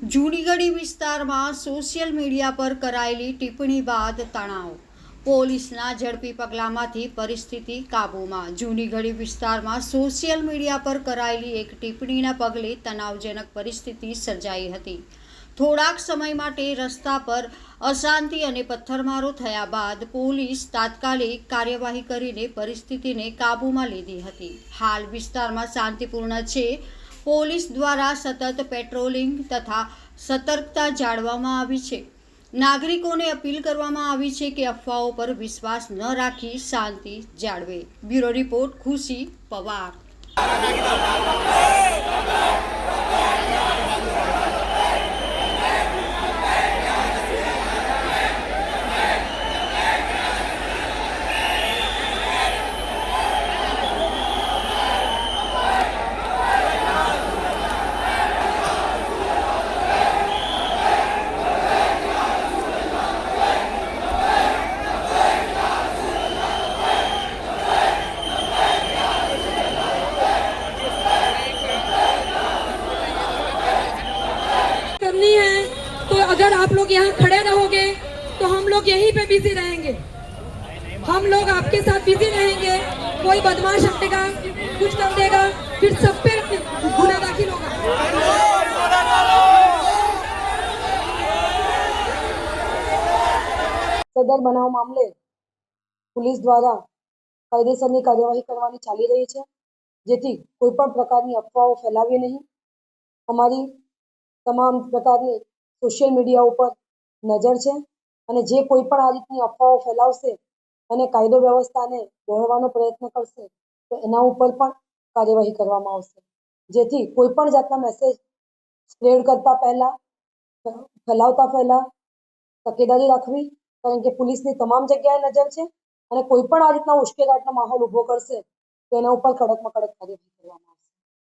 જૂનીગઢી વિસ્તારમાં social media પર કરાયેલી ટિપ્પણી બાદ તણાવ. પોલીસના ઝડપી પગલામાંથી પરિસ્થિતિ કાબૂમાં. જૂનીગઢી વિસ્તારમાં સોશિયલ મીડિયા પર કરાયેલી એક ટિપ્પણીના પગલે તણાવજનક પરિસ્થિતિ સર્જાઈ હતી. થોડાક સમય માટે રસ્તા પર અશાંતિ અને પથ્થરમારો થયા બાદ પોલીસ તાત્કાલિક કાર્યવાહી કરીને પરિસ્થિતિને કાબૂમાં લીધી હતી. હાલ વિસ્તારમાં શાંતિપૂર્ણ છે પોલીસ દ્વારા સતત પેટ્રોલિંગ તથા સતર્કતા જાળવવામાં આવી છે. નાગરિકોને અપીલ કરવામાં આવી છે કે અફવાઓ પર વિશ્વાસ ન રાખી શાંતિ જાળવે. બ્યુરો રિપોર્ટ ખુશી પવાર. अगर आप लोग यहाँ खड़े रहोगे तो हम लोग यहीं पे बिजी रहेंगे हम लोग आपके साथ बिजी रहेंगे कोई बदमाश आएगा कुछ कर देगा फिर सब पे गुना दाखिल होगा સદર બનાવ મામલે પોલીસ દ્વારા કાયદેસરની કાર્યવાહી કરવાની ચાલી રહી છે જેથી કોઈ પણ પ્રકારની અફવાઓ ફેલાવીએ નહીં અમારી તમામ પ્રકારની સોશિયલ મીડિયા ઉપર નજર છે અને જે કોઈ પણ આ રીતની અફવાઓ ફેલાવશે અને કાયદો વ્યવસ્થાને દોહરવાનો પ્રયત્ન કરશે, તો એના ઉપર પણ કાર્યવાહી કરવામાં આવશે. જેથી કોઈ પણ જાતના મેસેજ સ્પ્રેડ કરતા પહેલા, ફેલાવતા પહેલા તકેદારી રાખવી, કારણ કે પોલીસની તમામ જગ્યાએ નજર છે અને કોઈ પણ આ રીતના ઉશ્કેરાટનો માહોલ ઊભો કરશે, તો એના ઉપર કડકમાં કડક કાર્યવાહી કરવામાં આવશે.